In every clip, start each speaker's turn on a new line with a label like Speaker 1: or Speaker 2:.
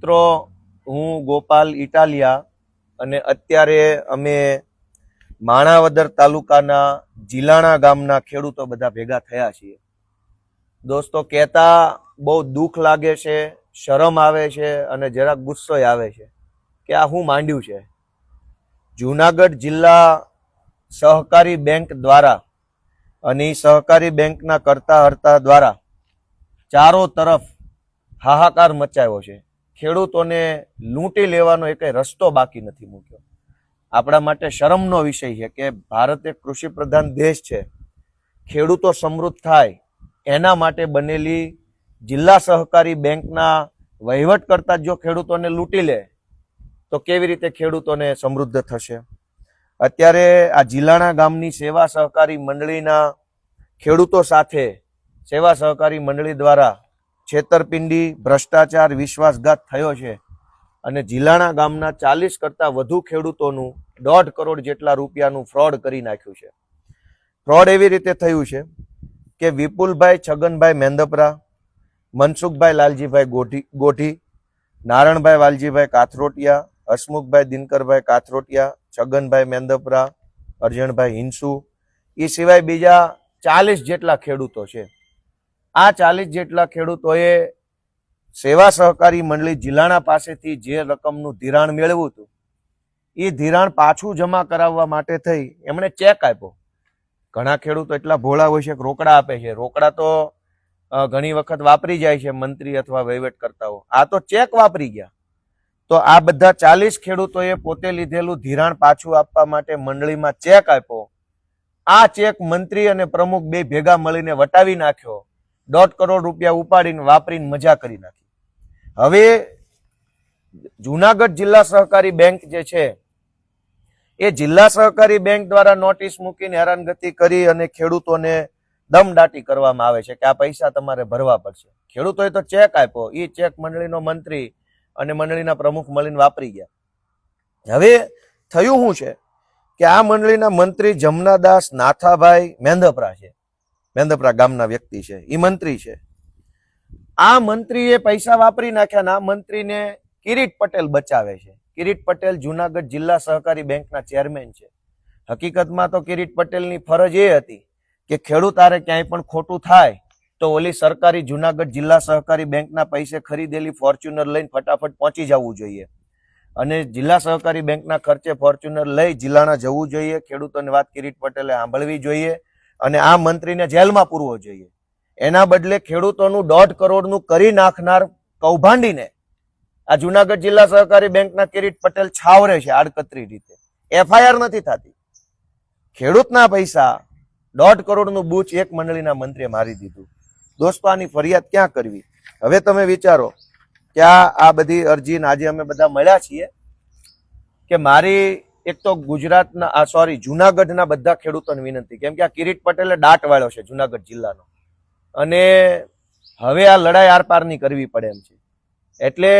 Speaker 1: મિત્રો, હું ગોપાલ ઇટાલિયા અને અત્યારે અમે માણાવદર તાલુકાના જીલાણા ગામના ખેડૂતો બધા ભેગા થયા છીએ. દોસ્તો, કહેતા બહુ દુઃખ લાગે છે, શરમ આવે છે અને જરાક ગુસ્સોય આવે છે કે આ હું માંડ્યું છે? જુનાગઢ જિલ્લા સહકારી બેંક દ્વારા અને સહકારી બેંકના કરતા હર્તા દ્વારા ચારો તરફ હાહાકાર મચાવ્યો છે. ખેડૂતોને લૂંટી લેવાનો એક રસ્તો બાકી નથી મૂક્યો. આપણા માટે શરમનો વિષય છે કે ભારત એક કૃષિ પ્રધાન દેશ છે. ખેડૂતો સમૃદ્ધ થાય. એના માટે બનેલી જિલ્લા સહકારી બેંકના વહીવટ કરતા જો ખેડૂતોને લૂંટી લે, તો કેવી રીતે ખેડૂતોને સમૃદ્ધ થશે? અત્યારે આ જિલ્લાના ગામની સેવા સહકારી મંડળીના ખેડૂતો સાથે સેવા સહકારી મંડળી દ્વારા છેતરપિંડી, ભ્રષ્ટાચાર, વિશ્વાસઘાત થયો છે. અને જિલ્લાના ગામના ચાલીસ કરતાં વધુ ખેડૂતોનું દોઢ કરોડ જેટલા રૂપિયાનું ફ્રોડ કરી નાખ્યું છે. ફ્રોડ એવી રીતે થયું છે કે વિપુલભાઈ, છગનભાઈ મેંદપરા, મનસુખભાઈ લાલજીભાઈ ગોઠી ગોઠી, નારણભાઈ વાલજીભાઈ કાથરોટિયા, હસમુખભાઈ દિનકરભાઈ કાથરોટિયા, છગનભાઈ મેંદપરા, અર્જણભાઈ હિંસુ એ સિવાય બીજા ચાલીસ જેટલા ખેડૂતો છે. આ ચાલીસ જેટલા ખેડૂતોએ સેવા સહકારી મંડળી જિલ્લાના પાસેથી જે રકમનું ધિરાણ મેળવ્યું હતું એ ધિરાણ પાછું જમા કરાવવા માટે થઈ. એમણે ચેક આપ્યો. ઘણા ખેડૂતો એટલા ભોળા હોય છે કે રોકડા આપે છે. રોકડા તો ઘણી વખત વાપરી જાય છે મંત્રી અથવા વહીવટકર્તાઓ આ તો ચેક વાપરી ગયા. તો આ બધા ચાલીસ ખેડૂતોએ પોતે લીધેલું ધિરાણ પાછું આપવા માટે મંડળીમાં ચેક આપ્યો. આ ચેક મંત્રી અને પ્રમુખ બે ભેગા મળીને વટાવી નાખ્યો. દોઢ કરોડ રૂપિયા ઉપાડીને વાપરીને મજા કરી નાખી. હવે જુનાગઢ જિલ્લા સહકારી બેંક જે છે, એ જિલ્લા સહકારી બેંક દ્વારા નોટિસ મૂકીને હેરાનગતિ કરી અને ખેડૂતોને દમદાટી કરવામાં આવે છે કે આ પૈસા તમારે ભરવા પડશે. ખેડૂતોએ તો ચેક આપ્યો એ ચેક મંડળીનો મંત્રી અને મંડળીના પ્રમુખ મળીને વાપરી ગયા. હવે થયું શું છે કે આ મંડળીના મંત્રી જમનાદાસ નાથાભાઈ મેંધપરા છે. મેંદપરા ગામના વ્યક્તિ છે એ મંત્રી છે. આ મંત્રીએ પૈસા વાપરી નાખ્યાના આ મંત્રીને કિરીટ પટેલ બચાવે છે. કિરીટ પટેલ જુનાગઢ જિલ્લા સહકારી બેંકના ચેરમેન છે. હકીકતમાં તો કિરીટ પટેલની ફરજ એ હતી કે ખેડૂત આરે ક્યાંય પણ ખોટું થાય તો ઓલી સરકારી જુનાગઢ જિલ્લા સહકારી બેંકના પૈસે ખરીદેલી ફોર્ચ્યુનર લઈને ફટાફટ પહોંચી જવું જોઈએ. અને જિલ્લા સહકારી બેંકના ખર્ચે ફોર્ચ્યુનર લઈ જિલ્લાના જવું જોઈએ. ખેડૂતોની વાત કિરીટ પટેલે સાંભળવી જોઈએ. અને આ મંત્રીને જેલમાં પૂરવો જોઈએ. એના બદલે ખેડૂતોનું દોઢ કરોડનું કરી નાખનાર કૌભાંડીને આ જુનાગઢ જિલ્લા સહકારી બેંકના કિરીટ પટેલ છાવરે છે આડકતરી રીતે. એફઆઈઆર નથી થતી. ખેડૂતના પૈસા દોઢ કરોડનું બૂચ એક મંડળીના મંત્રીએ મારી દીધું. દોસ્તો, આની ફરિયાદ ક્યાં કરવી? હવે તમે વિચારો કે આ બધી અરજીને આજે અમે બધા મળ્યા છીએ કે મારી એક તો ગુજરાતના, આ સોરી જુનાગઢના બધા ખેડૂતોને વિનંતી. કેમ કે આ કિરીટ પટેલે દાટ વાળ્યો છે જુનાગઢ જિલ્લાનો. અને હવે આ લડાઈ આરપારની કરવી પડે એમ છે. એટલે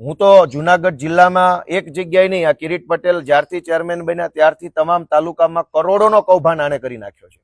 Speaker 1: હું તો જુનાગઢ જિલ્લામાં એક જગ્યાએ નહીં, આ કિરીટ પટેલ જ્યારથી ચેરમેન બન્યા, ત્યારથી તમામ તાલુકામાં કરોડોનો કૌભાંડ આણે કરી નાખ્યો છે.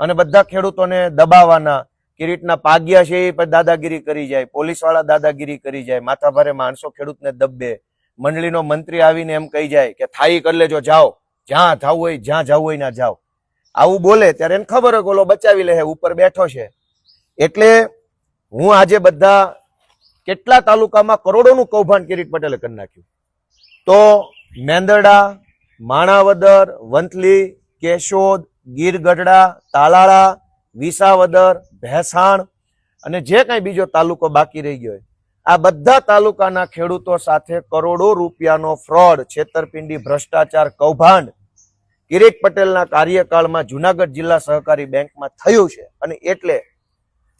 Speaker 1: અને બધા ખેડૂતોને દબાવવાના, કિરીટના પાગ્યા છે એ પણ દાદાગીરી કરી જાય, પોલીસવાળા દાદાગીરી કરી જાય, માથાભારે માણસો ખેડૂતને દબે મંડળીનો મંત્રી આવીને એમ કહી જાય કે થાઈ કરી લેજો, જાઓ. જ્યાં જવું હોય, જ્યાં જવું હોય ના જાઓ. આવું બોલે ત્યારે એને ખબર હોય ઓલો બચાવી લે ઉપર બેઠો છે. એટલે હું આજે બધા કેટલા તાલુકામાં કરોડોનું કૌભાંડ કિરીટ પટેલે કરી નાખ્યું. તો મેંદરડા, માણાવદર, વંથલી, કેશોદ ગીર ગઢડા તાલાળા, વિસાવદર, ભેસાણ અને જે કાંઈ બીજો તાલુકો બાકી રહી ગયો હોય આ બધા તાલુકાના ખેડૂતો સાથે કરોડો રૂપિયાનો ફ્રોડ, છેતરપિંડી, ભ્રષ્ટાચાર, કૌભાંડ કિરીટ પટેલના કાર્યકાળમાં જુનાગઢ જિલ્લા સહકારી બેંકમાં થયું છે. અને એટલે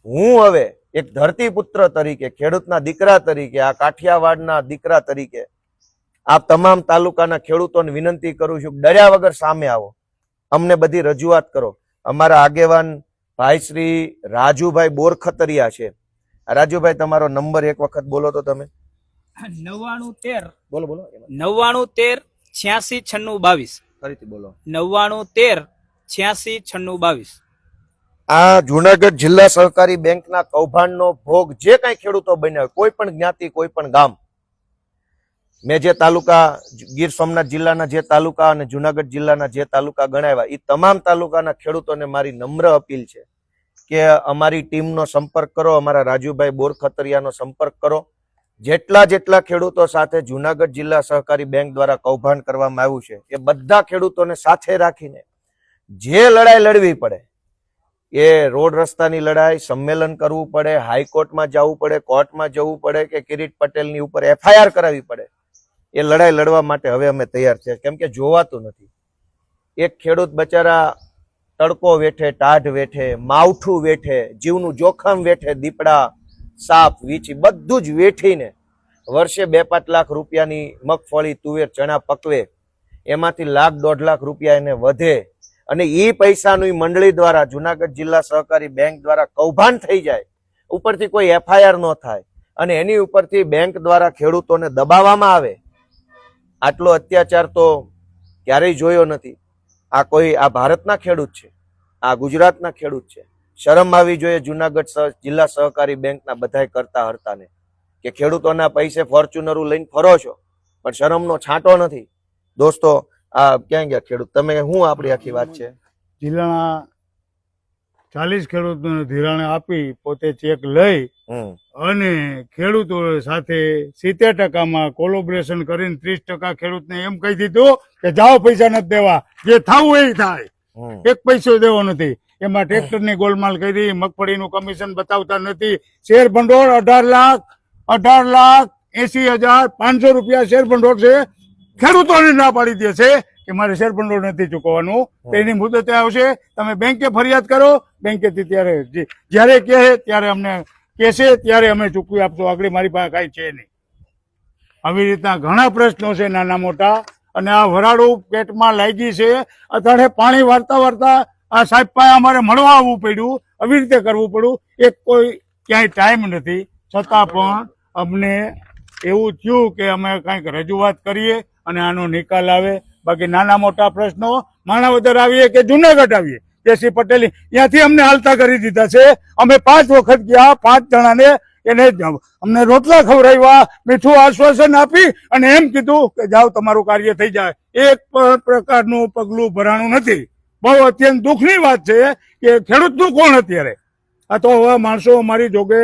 Speaker 1: હું હવે એક ધરતીપુત્ર તરીકે, ખેડૂતના દીકરા તરીકે, આ કાઠિયાવાડના દીકરા તરીકે આ તમામ તાલુકાના ખેડૂતોને વિનંતી કરું છું, ડર્યા વગર સામે આવો. અમને બધી રજૂઆત કરો. અમારા આગેવાન ભાઈ શ્રી રાજુભાઈ બોરખતરિયા છે. રાજુભાઈ તમારો નંબર એક વખત બોલો તો તમે.
Speaker 2: નવ્વાણું તેર.
Speaker 1: બોલો બોલો
Speaker 2: નવ્વાણું તેર છ્યાસી છન્નું બાવીસ.
Speaker 1: ફરીથી બોલો.
Speaker 2: નવ્વાણું તેર છ્યાસી છન્નું બાવીસ.
Speaker 1: આ જુનાગઢ જિલ્લા સહકારી બેંકના કૌભાંડનો ભોગ જે કાંઈ ખેડૂતો બન્યા હોય કોઈ પણ જ્ઞાતિ કોઈ પણ ગામ. મેં જે તાલુકા ગીર સોમનાથ જિલ્લાના જે તાલુકા અને જુનાગઢ જિલ્લાના જે તાલુકા ગણાવ્યા એ તમામ તાલુકાના ખેડૂતોને મારી નમ્ર અપીલ છે. કે અમારી ટીમનો સંપર્ક કરો, અમારા રાજુભાઈ બોરખતરિયાનો સંપર્ક કરો. જેટલા જેટલા ખેડૂતો સાથે જુનાગઢ જિલ્લા સહકારી બેંક દ્વારા કૌભાંડ કરવામાં આવ્યું છે, એ બધા ખેડૂતોને સાથે રાખીને જે લડાઈ લડવી પડે, એ રોડ રસ્તાની લડાઈ, સંમેલન કરવું પડે, હાઈકોર્ટમાં જવું પડે, કોર્ટમાં જવું પડે કે કિરીટ પટેલની ઉપર એફઆઈઆર કરાવવી પડે, એ લડાઈ લડવા માટે હવે અમે તૈયાર છે. કેમ કે જોવાતું નથી. એક ખેડૂત બચારા તડકો વેઠે, ટાઢ વેઠે, માવઠું વેઠે, જીવનું જોખમ વેઠે, દીપડા, સાપ, વીછી, બધું જ વેઠીને વર્ષે બે પાંચ લાખ રૂપિયાની મગફળી, તુવેર, ચણા પકવે. એમાંથી લાખ દોઢ લાખ રૂપિયા એને વધે અને એ પૈસાનું મંડળી દ્વારા જુનાગઢ જિલ્લા સહકારી બેંક દ્વારા કૌભાંડ થઈ જાય. ઉપરથી કોઈ એફઆઈઆર ન થાય અને એની ઉપરથી બેંક દ્વારા ખેડૂતોને દબાવવામાં આવે. આટલો અત્યાચાર તો ક્યારેય જોયો નથી. આ કોઈ, આ ભારતના ખેડૂત છે, આ ગુજરાતના ખેડૂત છે. શરમ આવી જોઈએ જુનાગઢ જિલ્લા સહકારી બેંકના બધાય કરતા હરતાને કે ખેડૂતોના પૈસે ફોર્ચ્યુનરું લઈને ફરો છો, પણ શરમનો છાંટો નથી. દોસ્તો, આ ક્યાં ગયા ખેડૂત? તમે શું આપણી આખી વાત છે?
Speaker 3: જિલ્લાના ચાલીસ ખેડૂતોને ધિરાણ આપી પોતે ચેક લઈ અને ખેડૂતો સાથે સિત્તેર ટકામાં કોલોબરેશન કરીને ત્રીસ ટકા ખેડૂતને એમ કહી દીધું કે જાઓ પૈસા નથી દેવા. જે થવું એ થાય. એક પૈસો દેવો નથી. એમાં ટ્રેક્ટરની ગોલમાલ કરી મગફળીનું કમિશન બતાવતા નથી. શેર ભંડોળ અઢાર લાખ અઢાર લાખ એસી હજાર પાંચસો રૂપિયા શેર ભંડોળ છે. ખેડૂતોને ના પાડી દે છે. કે મારે શેર ભંડોળ નથી ચૂકવવાનું. તેની મુદતે આવશે. તમે બેંકે ફરિયાદ કરો. બેંકેથી ત્યારે જ્યારે કહે ત્યારે અમને કહેશે ત્યારે અમે ચૂકવી આપશું. આગળ મારી પાસે કાંઈ છે નહીં. આવી રીતના ઘણા પ્રશ્નો છે નાના મોટા. અને આ વરાળું પેટમાં લાગી છે. અત્યારે પાણી વારતા વારતા આ સાહેબ પાસે અમારે મળવા આવવું પડ્યું. આવી રીતે કરવું પડ્યું. એક કોઈ ક્યાંય ટાઈમ નથી. છતાં પણ અમને એવું થયું કે અમે કંઈક રજૂઆત કરીએ અને આનો નિકાલ આવે. બાકી નાના મોટા પ્રશ્નો માણાવદર આવીએ કે જુનાગઢ આવીએ? કેસી પટેલ ત્યાંથી અમને હાલતા કરી દીધા છે. અમે પાંચ વખત ગયા, પાંચ જણાને એને અમને રોટલા ખવડાવ્યા, મીઠું આશ્વાસન આપી અને એમ કીધું કે જાઓ તમારું કાર્ય થઈ જાય. એક પ્રકારનું પગલું ભરાણું નથી. બહુ અત્યંત દુઃખની વાત છે કે ખેડૂતનું કોણ અત્યારે? આ તો હવે માણસો અમારી જોગે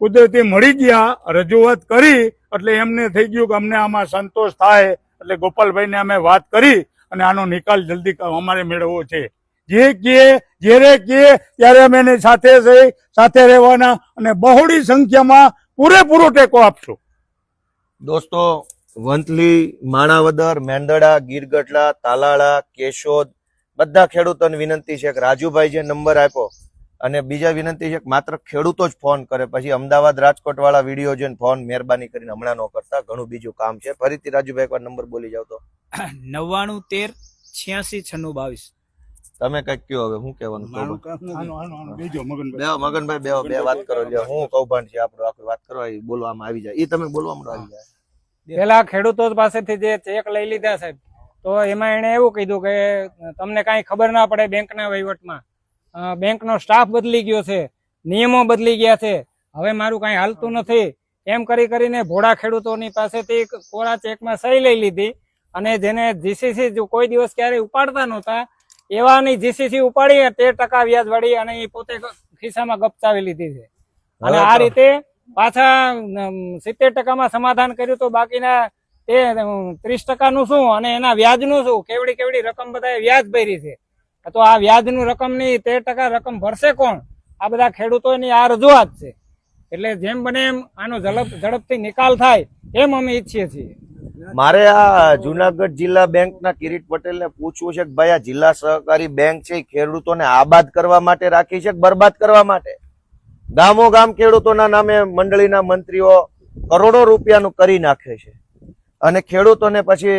Speaker 3: કુદરતી મળી ગયા, રજૂઆત કરી, એટલે એમને થઈ ગયું કે અમને આમાં સંતોષ થાય. એટલે ગોપાલભાઈને અમે વાત કરી અને આનો નિકાલ જલ્દી અમારે મેળવવો છે. જે કીએ જ્યારે કીએ ત્યારે અમે એની સાથે જઈ, સાથે રહેવાના અને બહોળી સંખ્યામાં પૂરેપૂરો ટેકો આપશું.
Speaker 1: દોસ્તો, વંથલી, માણાવદર, મેંદડા, ગીરગઢડા, તાલાળા, કેશોદ, બધા ખેડૂતોને વિનંતી છે કે રાજુભાઈ જે નંબર આપ્યો અને બીજા વિનંતી છે કે માત્ર ખેડૂતો જ ફોન કરે. પછી અમદાવાદ રાજકોટ વાળા વીડિયો જોઈને ફોન મહેરબાની કરીને હમણાં ન કરતા. ઘણું બીજું કામ છે. ફરીથી રાજુભાઈ એકવાર નંબર બોલી જાવ તો.
Speaker 2: નવ્વાણું તેર છ્યાસી છન્નું બાવીસ.
Speaker 1: તમે કંઈક કયો હવે? હું કેવાનું કહો.
Speaker 3: આનો આનો આનો બીજો મગનભાઈ
Speaker 1: બે મગનભાઈ બે બે વાત કરો લ્યો. હું કૌભાંડ છે આપણો. આખી વાત કરો બોલવામાં આવી જાય. એ તમે બોલવામાં આવી જાય.
Speaker 4: પેલા ખેડૂતો પાસેથી જે ચેક લઈ લીધા સાહેબ તો એમાં એને એવું કીધું કે તમને કાંઈ ખબર ના પડે બેંકના વહીવટમાં. બેંકનો સ્ટાફ બદલી ગયો છે નિયમો બદલી ગયા છે. હવે મારું કાંઈ હાલતું નથી. એમ કરી કરીને ભોળા ખેડૂતોની પાસેથી કોરા ચેકમાં સહી લઈ લીધી અને જેને જીસીસી કોઈ દિવસ ક્યારેય ઉપાડતા નહોતા એવાની જીસીસી ઉપાડી તેર ટકા વ્યાજ વળી અને એ પોતે ખિસ્સામાં ગપચાવી લીધી છે. અને આ રીતે પાછા સિત્તેર ટકામાં સમાધાન કર્યું તો બાકીના તે ત્રીસ ટકાનું શું અને એના વ્યાજનું શું? કેવડી કેવડી રકમ બધા વ્યાજ ભરી છે. તો આ વ્યાજનું રકમની તેર ટકા રકમ ભરશે કોણ? આ બધા ખેડૂતોની આ રજૂઆત છે. એટલે જેમ બને એમ આનો ઝડપ, ઝડપથી નિકાલ થાય એમ અમે ઈચ્છીએ છીએ.
Speaker 1: મારે આ જુનાગઢ જિલ્લા બેંકના કિરીટ પટેલને પૂછવું છે કે ભાઈ આ જિલ્લા સહકારી બેંક છે ખેડૂતોને આબાદ કરવા માટે રાખી છે બરબાદ કરવા માટે? ગામો ગામ ખેડૂતોના નામે મંડળીના મંત્રીઓ કરોડો રૂપિયાનું કરી નાખે છે. અને ખેડૂતોને પછી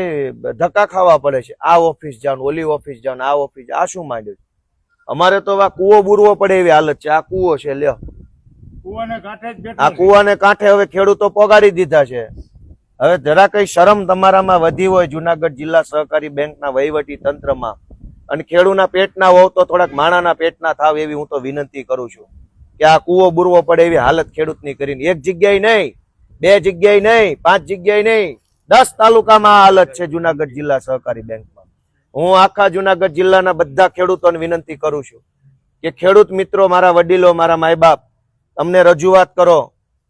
Speaker 1: ધક્કા ખાવા પડે છે. આ ઓફિસ જાવ ઓલી ઓફિસ જાવ આ ઓફિસ આ શું માંડ્યું અમારે તો આ કૂવો બુરવો પડે એવી હાલત છે. આ કૂવો છે લ્યો. આ. કુવાને કાંઠે હવે ખેડૂતો પોગાડી દીધા છે. હવે જરા કઈ શરમ તમારામાં વધી હોય જુનાગઢ જિલ્લા સહકારી બેંકના વહીવટી તંત્રમાં અને ખેડૂના પેટના હોવ તો થોડાક માણાના પેટના થાવ એવી હું તો વિનંતી કરું છું કે આ કૂવો બુરવો પડે એવી હાલત ખેડૂતની કરીને એક જગ્યાએ નહીં બે જગ્યાએ નહીં પાંચ જગ્યાએ નહીં. દસ તાલુકામાં હાલત છે જુનાગઢ જિલ્લા સહકારી બેંકમાં. હું આખા જુનાગઢ જિલ્લાના બધા ખેડૂતોને વિનંતી કરું છું કે ખેડૂત મિત્રો, મારા વડીલો, મારા માય બાપ તમને રજૂઆત કરો.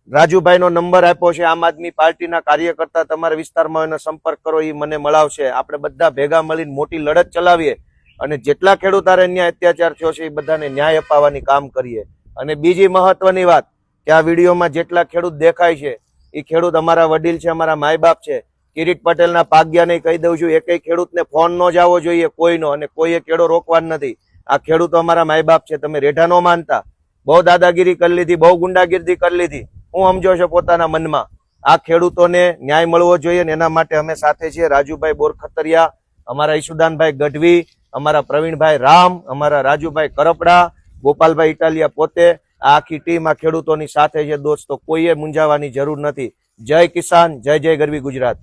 Speaker 1: રાજુભાઈનો નંબર આપ્યો છે, આમ આદમી પાર્ટીના કાર્યકર્તા તમારા વિસ્તારમાં એનો સંપર્ક કરો એ મને મળાવશે. આપણે બધા ભેગા મળીને મોટી લડત ચલાવીએ અને જેટલા ખેડૂતારે ન્યાય અત્યાચાર થયો છે એ બધાને ન્યાય અપાવવાની કામ કરીએ. અને બીજી મહત્વની વાત કે આ વિડીયોમાં જેટલા ખેડૂત દેખાય છે એ ખેડૂત અમારા વડીલ છે, અમારા માય બાપ છે. કિરીટ પટેલના પાગ્યાને કહી દઉં છું, એકેય ખેડૂતને ફોન ન જાવો જોઈએ, કોઈનો, અને કોઈએ કેળો રોકવાનો નથી. આ ખેડૂતો અમારા માય બાપ છે, તમે રેઢા નો માનતા. બહુ દાદાગીરી કરી લીધી, બહુ ગુંડાગીરી કરી લીધી. હું સમજો છો પોતાના મનમાં. આ ખેડૂતોને ન્યાય મળવો જોઈએ ને એના માટે અમે સાથે છીએ. રાજુભાઈ બોરખતરિયા, અમારા ઈશુદાનભાઈ ગઢવી, અમારા પ્રવીણભાઈ રામ, અમારા રાજુભાઈ કરપડા, ગોપાલભાઈ ઇટાલિયા પોતે આ આખી ટીમ આ ખેડૂતોની સાથે છે દોસ્તો, કોઈએ મૂંઝાવાની જરૂર નથી. જય કિસાન, જય જય ગરવી ગુજરાત.